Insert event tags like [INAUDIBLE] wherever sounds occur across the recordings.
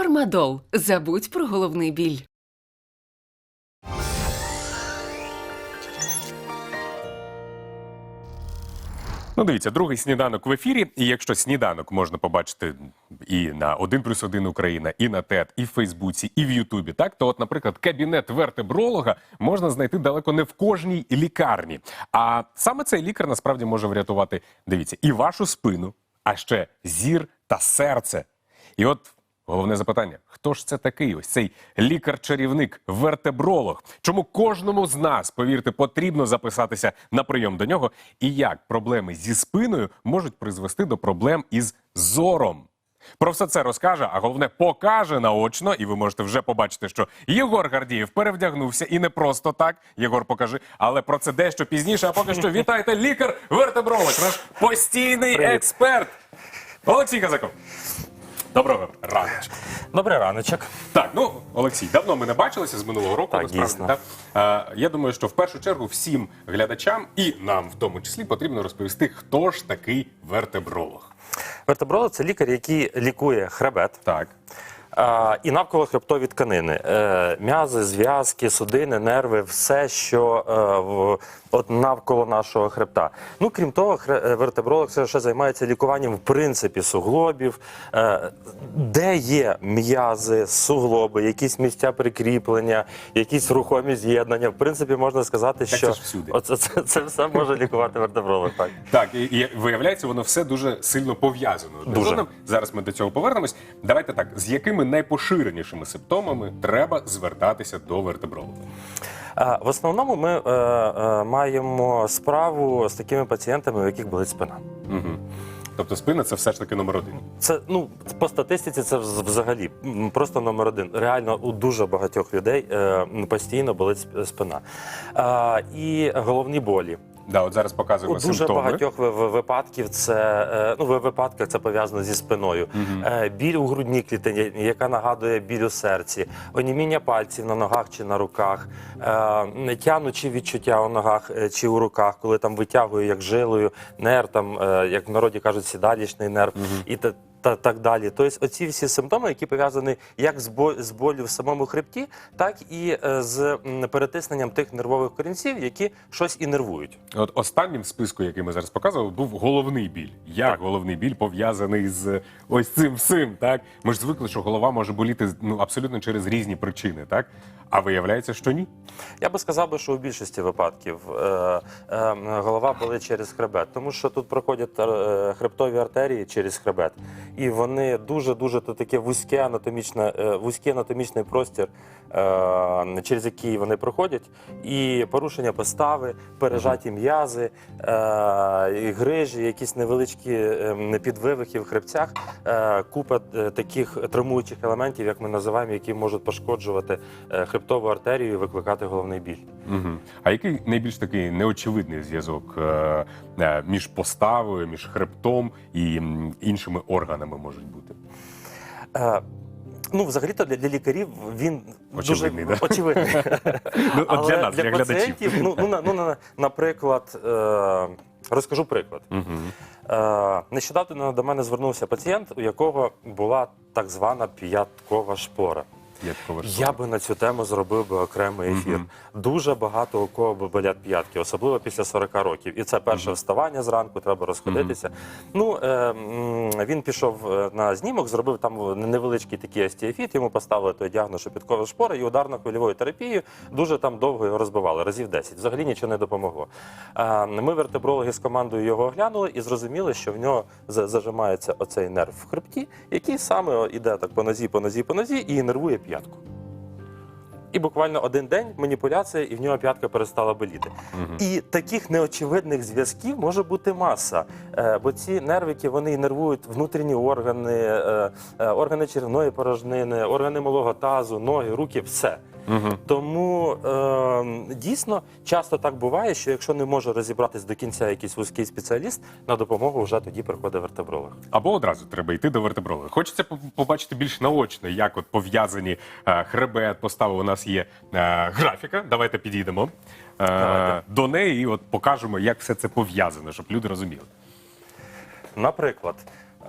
Фармадол. Забудь про головний біль. Ну, дивіться, другий сніданок в ефірі. І якщо сніданок можна побачити і на 1 плюс 1 Україна, і на ТЕД, і в Фейсбуці, і в Ютубі, так то, от, наприклад, кабінет вертебролога можна знайти далеко не в кожній лікарні. А саме цей лікар насправді може врятувати, дивіться, і вашу спину, а ще зір та серце. І от Головне запитання: хто ж це такий? Ось цей лікар-чарівник, вертебролог. Чому кожному з нас, повірте, потрібно записатися на прийом до нього? І як проблеми зі спиною можуть призвести до проблем із зором? Про все це розкаже, а головне покаже наочно, і ви можете вже побачити, що Єгор Гардієв перевдягнувся і не просто так. Єгор покажи, але про це дещо пізніше. А поки що вітайте лікар-вертебролог, наш постійний експерт Олексій Казаков. Доброго раночку. Добрий раночок. Так, ну Олексій, давно ми не бачилися з минулого року. Так, насправді, дійсно. так? Е, я думаю, що в першу чергу всім глядачам і нам в тому числі потрібно розповісти, хто ж такий вертебролог. Вертебролог – це лікар, який лікує хребет Так. а, і навколо хребтові тканини. Е, м'язи, зв'язки, судини, нерви, все, що е, в, от навколо нашого хребта. Ну, крім того, е, вертебролог це ще займається лікуванням в принципі суглобів, е, де є м'язи, суглоби, якісь місця прикріплення, якісь рухомі з'єднання. В принципі, можна сказати, Так що це ж всюди. оце, це, це все може лікувати вертебролог. Так. Так, і, і виявляється, воно все дуже сильно пов'язано. Дуже. Зараз ми до цього повернемось. Давайте так, з якими найпоширенішими симптомами треба звертатися до вертебролога? В основному ми е, е, маємо справу з такими пацієнтами, у яких болить спина. Угу. Тобто спина це все ж таки номер один. Це ну по статистиці, це взагалі просто номер один. Реально у дуже багатьох людей е, постійно болить спина. І головні болі. Да, от зараз У показуємо дуже симптоми. багатьох ви- ви- випадків це е, ну в випадках це пов'язано зі спиною. Е, Біль у грудній клітині, яка нагадує біль у серці, оніміння пальців на ногах чи на руках, е, тянучі відчуття у ногах е, чи у руках, коли там витягує як жилою нерв, там е, як в народі кажуть, сідалічний нерв і та. Та так далі. Тобто, оці всі симптоми, які пов'язані як з бо- з болю в самому хребті, так і е, з перетисненням тих нервових корінців, які щось і нервують. От останнім списку, який ми зараз показували, був головний біль. Як Так. головний біль пов'язаний з ось цим всім, так? Ми ж звикли, що голова може боліти ну, абсолютно через різні причини, так? А виявляється, що ні. Я би сказав би, що у більшості випадків е, е, голова болить через хребет, тому що тут проходять е, хребтові артерії через хребет, і вони дуже дуже то таке вузьке анатомічне, е, вузький анатомічний простір, е, через який вони проходять, і порушення постави, пережаті м'язи, е, грижі, якісь невеличкі е, підвивихи в хребцях, е, купа е, таких травмуючих елементів, як ми називаємо, які можуть пошкоджувати е, хребтову артерію і викликати головний біль. Угу. А який найбільш такий неочевидний зв'язок е, е, між поставою, між хребтом і іншими органами можуть бути? Е, Ну, взагалі-то для, для лікарів він Очевидний, дуже да? очевидний. [LAUGHS] Ну, от для нас, для, глядачів. пацієнтів, ну, ну, на- ну, наприклад, е, розкажу приклад. Угу. Е, нещодавно до мене звернувся пацієнт, у якого була так звана п'яткова шпора. Я би на цю тему зробив би окремий ефір. Дуже багато у кого би болять п'ятки, особливо після 40 років. І це перше вставання зранку, треба розходитися. Ну е, він пішов е, на знімок, зробив там невеличкий такий остеофіт, йому поставили той діагноз, що підкова шпора, і ударно-хвильовою терапією дуже там довго його розбивали, разів 10. Взагалі нічого не допомогло. Е, ми, вертебрологи з командою його оглянули і зрозуміли, що в нього зажимається оцей нерв в хребті, який саме іде так по нозі, по нозі, по нозі і нервує п'ятку. І буквально один день маніпуляція, і в нього п'ятка перестала боліти. І таких неочевидних зв'язків може бути маса. Е, бо ці нервики вони нервують внутрішні органи, е, е, органи червної порожнини, органи малого тазу, ноги, руки, все. Угу. Тому е, дійсно часто так буває, що якщо не може розібратись до кінця якийсь вузький спеціаліст, на допомогу вже тоді приходить вертебролог. Або одразу треба йти до вертебролога. Хочеться побачити більш наочно, як от пов'язані е, хребет, постава. У нас є е, графіка. Давайте підійдемо е, Давайте. до неї і от покажемо, як все це пов'язано, щоб люди розуміли. Наприклад,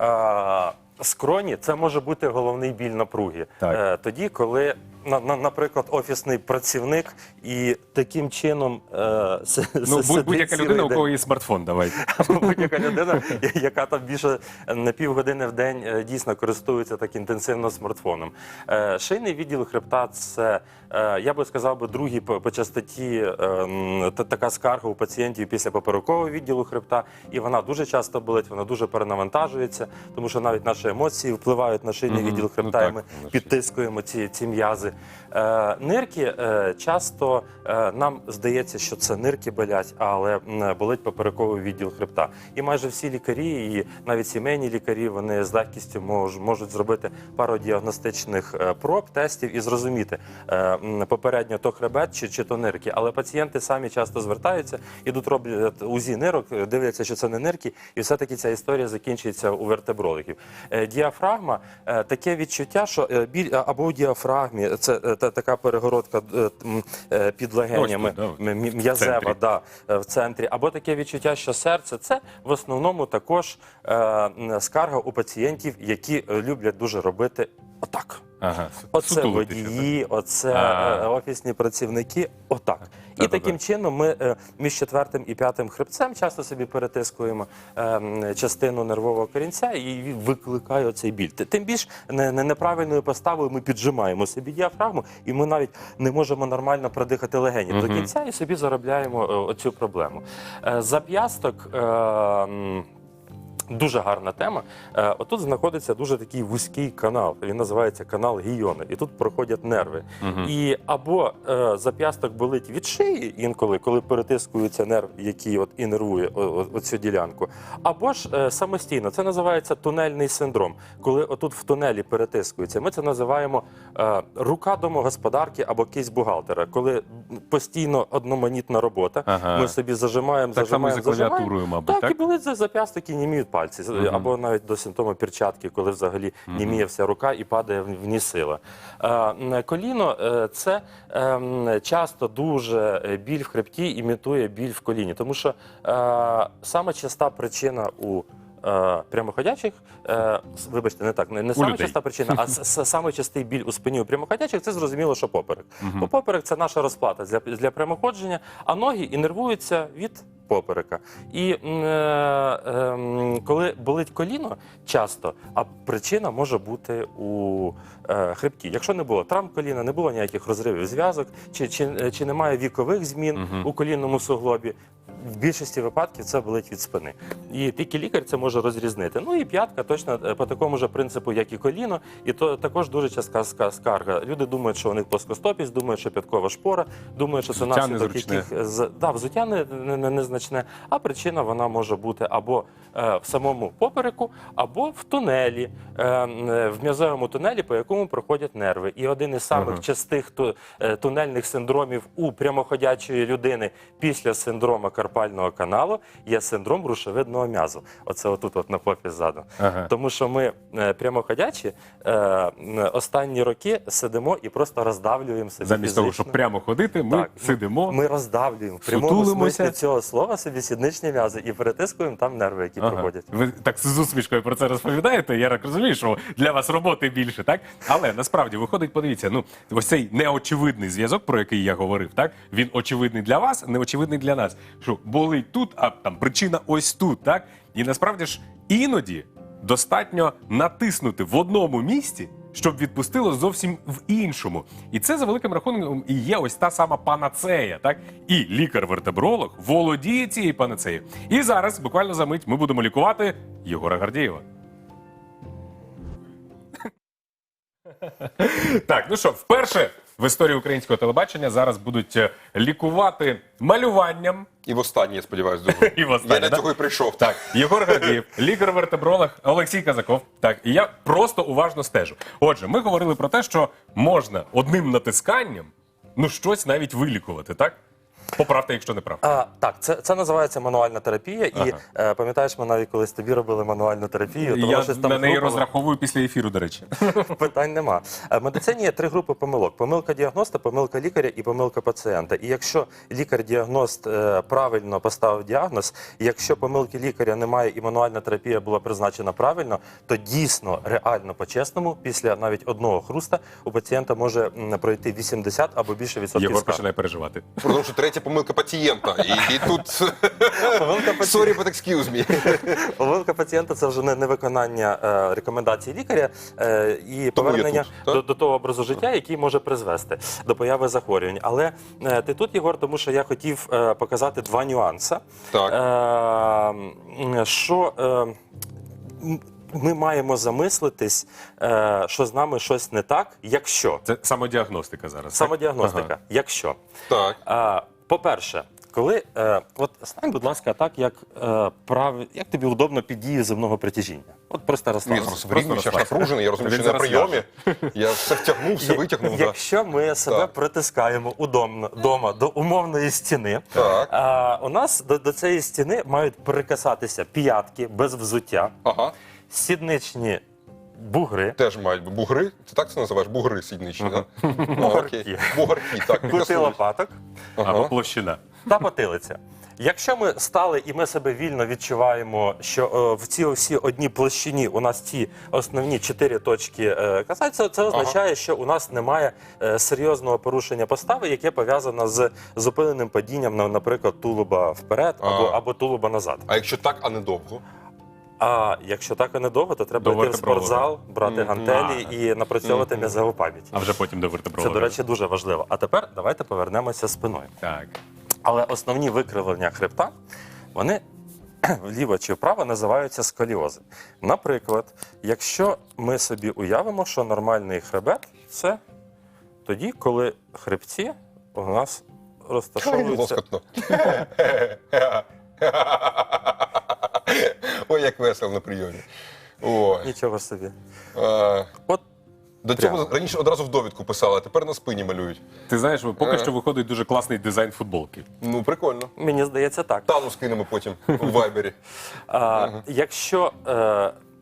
е, скроні це може бути головний біль напруги. Так. Е, тоді, коли, на, на, наприклад, офісний працівник і таким чином е, с- Ну, будь- будь-яка людина, у кого є смартфон, давайте. [LAUGHS] Або будь-яка людина, яка там більше на півгодини в день е, дійсно користується так інтенсивно смартфоном. Е, Шийний відділ хребта це, е, я би сказав, би, другий по, по частоті е, така скарга у пацієнтів після поперекового відділу хребта, і вона дуже часто болить, вона дуже перенавантажується, тому що навіть наші емоції впливають на шийний Мгм. відділ Ну хребта, так, і ми підтискуємо ці, ці м'язи. Е, нирки е, часто е, нам здається, що це нирки болять, але болить поперековий відділ хребта. І майже всі лікарі, і навіть сімейні лікарі, вони з легкістю мож, можуть зробити пару діагностичних проб, тестів і зрозуміти попередньо то хребет чи, чи то нирки. Але пацієнти самі часто звертаються, ідуть роблять УЗІ нирок, дивляться, що це не нирки, і все-таки ця історія закінчується у вертебрологів. Е, Діафрагма таке відчуття, що біль або у діафрагмі це е, та- така перегородка е, е, під легенями, м'язева, да, в центрі, або таке відчуття, що серце це в основному також е, скарга у пацієнтів, які люблять дуже робити отак. Ага, Оце сутулитися, водії, оце А. е, офісні працівники. Отак. І Та-та-та. таким чином ми е, між четвертим і п'ятим хребцем часто собі перетискуємо е, м, частину нервового корінця і він викликає оцей біль. Т- Тим більш не, не- неправильною поставою ми піджимаємо собі діафрагму, і ми навіть не можемо нормально продихати легені до кінця і собі заробляємо е, оцю проблему. Е, Зап'ясток. Е, м, Дуже гарна тема. Е, отут знаходиться дуже такий вузький канал. Він називається канал Гійони. І тут проходять нерви. Мгм. І або е, зап'ясток болить від шиї інколи, коли перетискується нерв, який от і нервує оцю ділянку, або ж е, самостійно. Це називається тунельний синдром. Коли отут в тунелі перетискується, ми це називаємо е, рука домогосподарки або кисть бухгалтера. Коли постійно одноманітна робота, Ага. ми собі зажимаємо, Так зажимаємо, за зажимаємо. клавіатурою, мабуть, Так, так? і болить за зап'ясток і німіють пальці, або навіть до симптому перчатки, коли взагалі німіє вся рука і падає в ні ній сила. Е, Коліно е, це ем, часто дуже е, біль в хребті імітує біль в коліні, тому що е, саме часта причина у е, Прямоходячих, е, с- вибачте, не так, не, не саме людей. часта причина, а с- с- саме частий біль у спині у прямоходячих, це зрозуміло, що поперек. Бо поперек це наша розплата для, для прямоходження, а ноги інервуються від поперека. І м, е, ем, коли болить коліно часто, а причина може бути у е, хребті. Якщо не було травм коліна, не було ніяких розривів зв'язок, чи, чи, чи немає вікових змін у колінному суглобі. В більшості випадків це болить від спини. І тільки лікар це може розрізнити. Ну і п'ятка точно е, по такому ж принципу, як і коліно, і то також дуже частка скарга. Люди думають, що у них плоскостопість, думають, що п'яткова шпора, думають, що це наслідок яких да, взуття не, не, не- незначне, а причина вона може бути або е, в самому попереку, або в тунелі, е, е, в м'язовому тунелі, по якому проходять нерви. І один із самих Ага. частих ту, е, тунельних синдромів у прямоходячої людини після синдрома карпального каналу є синдром рушевидного м'язу. Оце отут, от на попі ззаду. Ага. Тому що ми е, прямоходячі е, останні роки сидимо і просто роздавлюємо себе. Замість того, фізично. щоб прямо ходити, ми Так, сидимо. Ми роздавлюємо в прямому смислі цього слова собі сідничні м'язи і перетискуємо там нерви, які Ага. проходять. Ви так з усмішкою про це розповідаєте. Я так розумію, що для вас роботи більше, так? Але насправді виходить, подивіться, ну ось цей неочевидний зв'язок, про який я говорив, так він очевидний для вас, неочевидний для нас. Що болить тут, а там причина ось тут, так? І насправді ж іноді достатньо натиснути в одному місці. Щоб відпустило зовсім в іншому, і це за великим рахунком і є ось та сама панацея, так і лікар-вертебролог володіє цією панацеєю. І зараз, буквально за мить, ми будемо лікувати Єгора Гардієва. [LAUGHS] Так, ну що, вперше в історії українського телебачення зараз будуть е, лікувати малюванням. І в останнє, я сподіваюся, дуже. [LAUGHS] І востаннє, Я да? да? цього і прийшов. Так, Єгор Гордієв, [LAUGHS] лікар-вертебролог Олексій Казаков. Так, і я просто уважно стежу. Отже, ми говорили про те, що можна одним натисканням ну щось навіть вилікувати, так? Поправте, якщо не прав. А, так, це, це називається мануальна терапія. І Ага. е, пам'ятаєш, ми навіть колись тобі робили мануальну терапію, то Я щось там на неї хрупало. розраховую після ефіру, до речі. [LAUGHS] Питань нема. Е, В медицині є три групи помилок: помилка діагноста, помилка лікаря і помилка пацієнта. І якщо лікар-діагност е, правильно поставив діагноз, і якщо помилки лікаря немає і мануальна терапія була призначена правильно, то дійсно, реально по-чесному, після навіть одного хруста у пацієнта може м, пройти 80 або більше відсотків Єгор скарг. починає переживати. Що третя помилка пацієнта. І, і тут Помилка [LAUGHS] пацієнта. sorry, but excuse me. [LAUGHS] Помилка пацієнта це вже не, не виконання е, рекомендацій лікаря е, і Тому я повернення тут, так? до, до того образу життя, який може призвести до появи захворювань. Але е, ти тут, Єгор, тому що я хотів е, показати два нюанси. Так. Е, що е, м, ми маємо замислитись, е, що з нами щось не так, якщо Це самодіагностика зараз. так? самодіагностика, Ага. якщо. Так. А, по-перше, коли е, от стань, будь ласка, так як е, прав, як тобі удобно під дією земного притяжіння. От просто розслабся. рівні, я ж розслабся. напружений, я розумію, Він що на зараз прийомі. Я все втягнув, все витягнув. да. Якщо ми себе Так. притискаємо удобно дома до умовної стіни, Так. а, у нас до, до цієї стіни мають прикасатися п'ятки без взуття, Ага. сідничні бугри. Теж мають бути бугри. Ти так це називаєш? Бугри сідничні, так? Бугорки. Бугорки, так. Кути лопаток Або площина. та потилиця. Якщо ми стали і ми себе вільно відчуваємо, що е, в цій всі одній площині у нас ці основні чотири точки е, касаються, це означає, що у нас немає е, серйозного порушення постави, яке пов'язане з зупиненим падінням, наприклад, тулуба вперед або, або тулуба назад. А якщо так, а не довго? А якщо так і недовго, то треба До йти в вертебролога. спортзал, брати гантелі і напрацьовувати м'язову пам'ять. А вже потім до Це, вертебролога. до речі, дуже важливо. А тепер давайте повернемося спиною. Так. Але основні викривлення хребта, вони [CLEARS THROAT] вліво чи вправо називаються сколіози. Наприклад, якщо ми собі уявимо, що нормальний хребет це тоді, коли хребці у нас розташовуються. Лоскотно. [LAUGHS] Ой, як весело на прийомі. Ой. Нічого собі. А, От До Прямо. цього раніше одразу в довідку писали, а тепер на спині малюють. Ти знаєш, поки що виходить дуже класний дизайн футболки. Ну, прикольно. мені здається так. Тану скинемо потім у вайбері. А, Якщо е,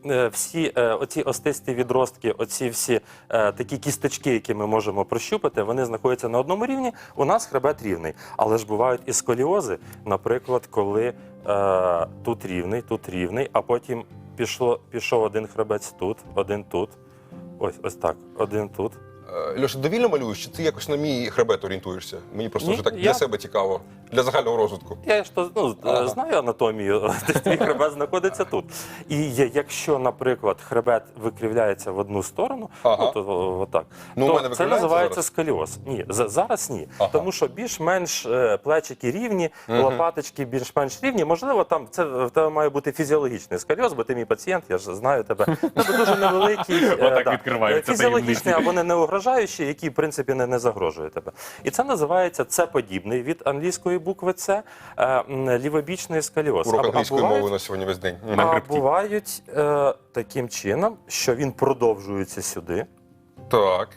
е, всі е, оці остисті відростки, оці всі е, такі кісточки, які ми можемо прощупати, вони знаходяться на одному рівні, у нас хребет рівний. Але ж бувають і сколіози, наприклад, коли е, тут рівний, тут рівний, а потім пішло, пішов один хребець тут, один тут. Ось, ось так, один тут. Е, Льоша, довільно малюєш, чи ти якось на мій хребет орієнтуєшся? Мені просто Ні, вже так я- для себе цікаво, для загального розвитку. Я ж то ну, Ага. знаю анатомію, [LAUGHS] твій хребет знаходиться тут. І якщо, наприклад, хребет викривляється в одну сторону, Ага. ну, то отак, Ну, то це називається зараз? сколіоз. Ні, зараз ні. Ага. Тому що більш-менш е, плечики рівні, лопаточки більш-менш рівні. Можливо, там це в тебе має бути фізіологічний сколіоз, бо ти мій пацієнт, я ж знаю тебе. [LAUGHS] Ну, це дуже невеликий. е, Отак відкриваються Фізіологічний або не неугрожаючий, який, в принципі, не, не загрожує тебе. І це називається це подібний від англійської букви С, е, лівобічний сколіоз. Урок англійської мови на сьогодні весь день. А бувають е, таким чином, що він продовжується сюди, Так.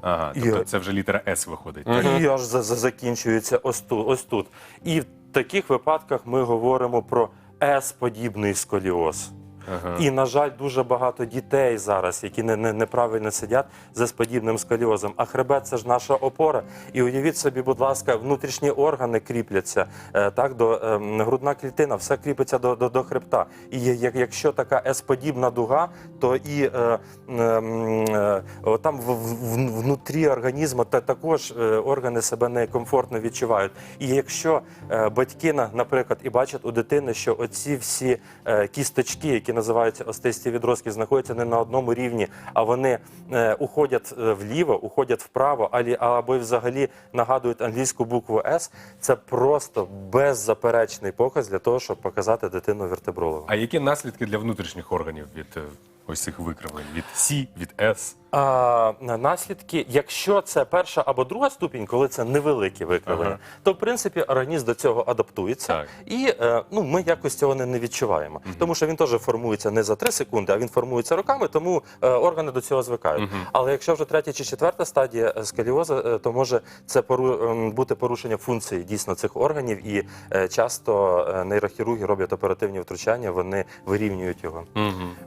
Ага, І- тобто це вже літера С виходить. і аж за, за- закінчується ось тут, ось тут. І в таких випадках ми говоримо про С-подібний сколіоз. І, на жаль, дуже багато дітей зараз, які не, не, неправильно сидять за сподібним сколіозом. А хребет це ж наша опора. І уявіть собі, будь ласка, внутрішні органи кріпляться е, так ем, грудна клітина, все кріпиться до, хребта. І як, якщо така С-подібна дуга, то і е, ем, е, там внутрі організму та також органи себе некомфортно відчувають. І якщо батьки, наприклад, і бачать у дитини, що оці всі кісточки, які називаються остисті відростки, знаходяться не на одному рівні, а вони е, уходять е, вліво, уходять вправо, або взагалі нагадують англійську букву С, це просто беззаперечний показ для того, щоб показати дитину вертебролову. А які наслідки для внутрішніх органів від е, ось цих викривлень? Від С, від С? А, наслідки, якщо це перша або друга ступінь, коли це невеликі викривлення, Ага. то в принципі організм до цього адаптується, Так. і е, ну, ми якось цього не, не відчуваємо. Тому що він теж формується не за 3 секунди, а він формується роками, тому е, органи до цього звикають. Але якщо вже третя чи четверта стадія е, сколіозу, е, то може це пору, ем, бути порушення функції дійсно цих органів, і е, часто е, нейрохірурги роблять оперативні втручання, вони вирівнюють його.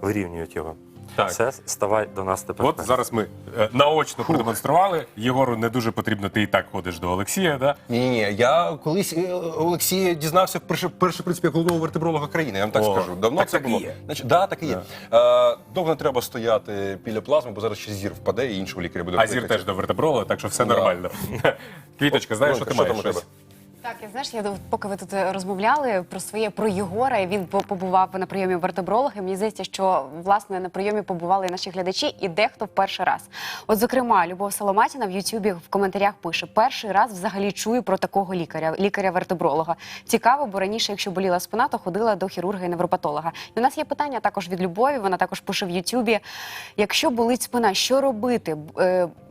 Вирівнюють його. Так. Все, ставай до нас тепер. От зараз ми е, наочно продемонстрували. Єгору не дуже потрібно, ти і так ходиш до Олексія. Да? Ні, ні. Я колись е, Олексія дізнався вперше, вперше в принципі, як головного вертебролога країни. Я вам так О, скажу. Давно так це так і було. є. Значить, да, так і є. Е, довго не треба стояти біля плазми, бо зараз ще зір впаде і іншого лікаря буде. А зір кликати. теж до вертеброла, так що все Да. нормально. [LAUGHS] Квіточка, знаєш, що ти що маєш там у щось? тебе? Так, і знаєш, я поки ви тут е, розмовляли про своє про Єгора, і він побував на прийомі вертебролога. Мені здається, що власне на прийомі побували наші глядачі, і дехто в перший раз. От, зокрема, Любов Соломатіна в Ютубі в коментарях пише: перший раз взагалі чую про такого лікаря, лікаря-вертебролога. Цікаво, бо раніше, якщо боліла спина, то ходила до хірурга і невропатолога. І у нас є питання також від Любові. Вона також пише в Ютубі: якщо болить спина, що робити?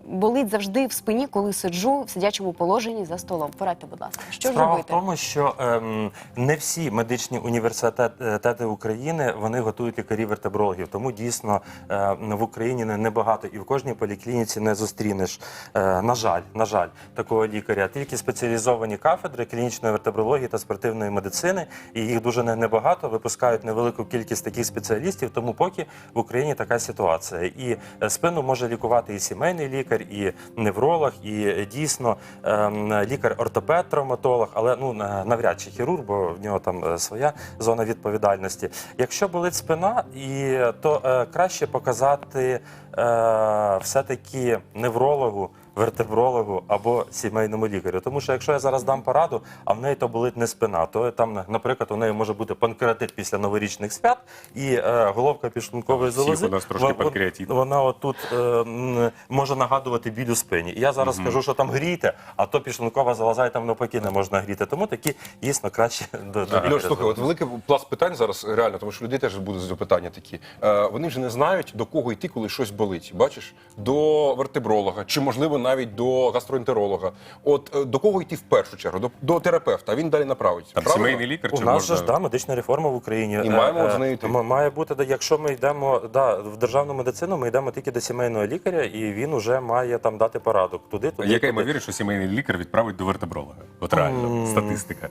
Е, Болить завжди в спині, коли сиджу в сидячому положенні за столом. Порадьте, будь ласка, що ж Справа робити? в тому, що ем, не всі медичні університети України вони готують лікарів вертебрологів. Тому дійсно е, в Україні не- небагато і в кожній поліклініці не зустрінеш. Е, на жаль, на жаль, такого лікаря. Тільки спеціалізовані кафедри клінічної вертебрології та спортивної медицини, і їх дуже не- небагато. Випускають невелику кількість таких спеціалістів. Тому поки в Україні така ситуація. І е, спину може лікувати і сімейний лікар, і невролог, і е, дійсно ем, лікар-ортопед, травматолог, але ну на- навряд чи хірург, бо в нього там е, своя зона відповідальності. Якщо болить спина, і то е, краще показати е, все-таки неврологу. Вертебрологу або сімейному лікарю, тому що якщо я зараз дам пораду, а в неї то болить не спина, то там, наприклад, у неї може бути панкреатит після новорічних свят і е, головка підшлункової Всіх залози. у нас трошки вон- панкреатит. Вона отут е, м, може нагадувати біль у спині. І я зараз скажу, що там грійте, а то підшлункова залоза і там навпаки не можна гріти. Тому такі дійсно краще до, до Льош, слухай, от великий пласт питань зараз реально, тому що людей теж будуть запитання такі. Е, вони вже не знають, до кого йти, коли щось болить. Бачиш, до вертебролога, чи можливо навіть до гастроентеролога. От е, до кого йти в першу чергу? До, до терапевта, він далі направить. Там Правильно? сімейний лікар У нас можна... же ж да, медична реформа в Україні. І маємо Е, з нею йти. м- Має бути, да, якщо ми йдемо да, в державну медицину, ми йдемо тільки до сімейного лікаря, і він вже має там дати порадок. Туди, туди. Яка туди. ймовірність, що сімейний лікар відправить до вертебролога? От реально, статистика.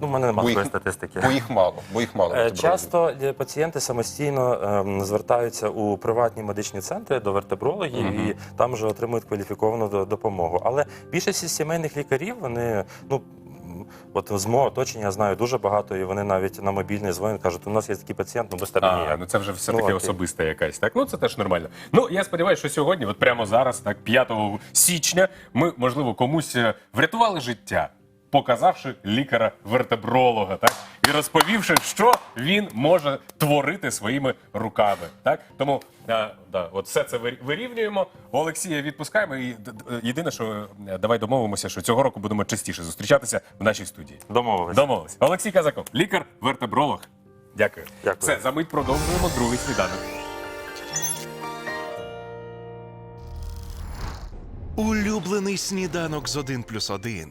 Ну, в мене немає Бо їх- такої статистики. Бо їх мало, бо їх мало. Е. Часто е, пацієнти самостійно ем, звертаються у приватні медичні центри до вертебрологів і там вже отримують кваліфіковану допомогу. Але більшість сімейних лікарів вони ну. От з мого оточення я знаю дуже багато, і вони навіть на мобільний дзвонять, кажуть, у нас є такий пацієнт, ну без тебе А, ніяк. ну це вже все Ну, таки окей. особиста якась. Так, ну це теж нормально. Ну я сподіваюся, що сьогодні, от прямо зараз, так, 5 січня, ми, можливо, комусь е, врятували життя, показавши лікаря-вертебролога, так і розповівши, що він може творити своїми руками. Так тому е, да, от все це вирі- вирівнюємо. Олексія відпускаємо. І єдине, що е, давай домовимося, що цього року будемо частіше зустрічатися в нашій студії. Домовились. Домовились. Олексій Казаков, лікар-вертебролог. Дякую. Дякую. Все, за мить продовжуємо другий сніданок. Улюблений сніданок з 1 плюс 1.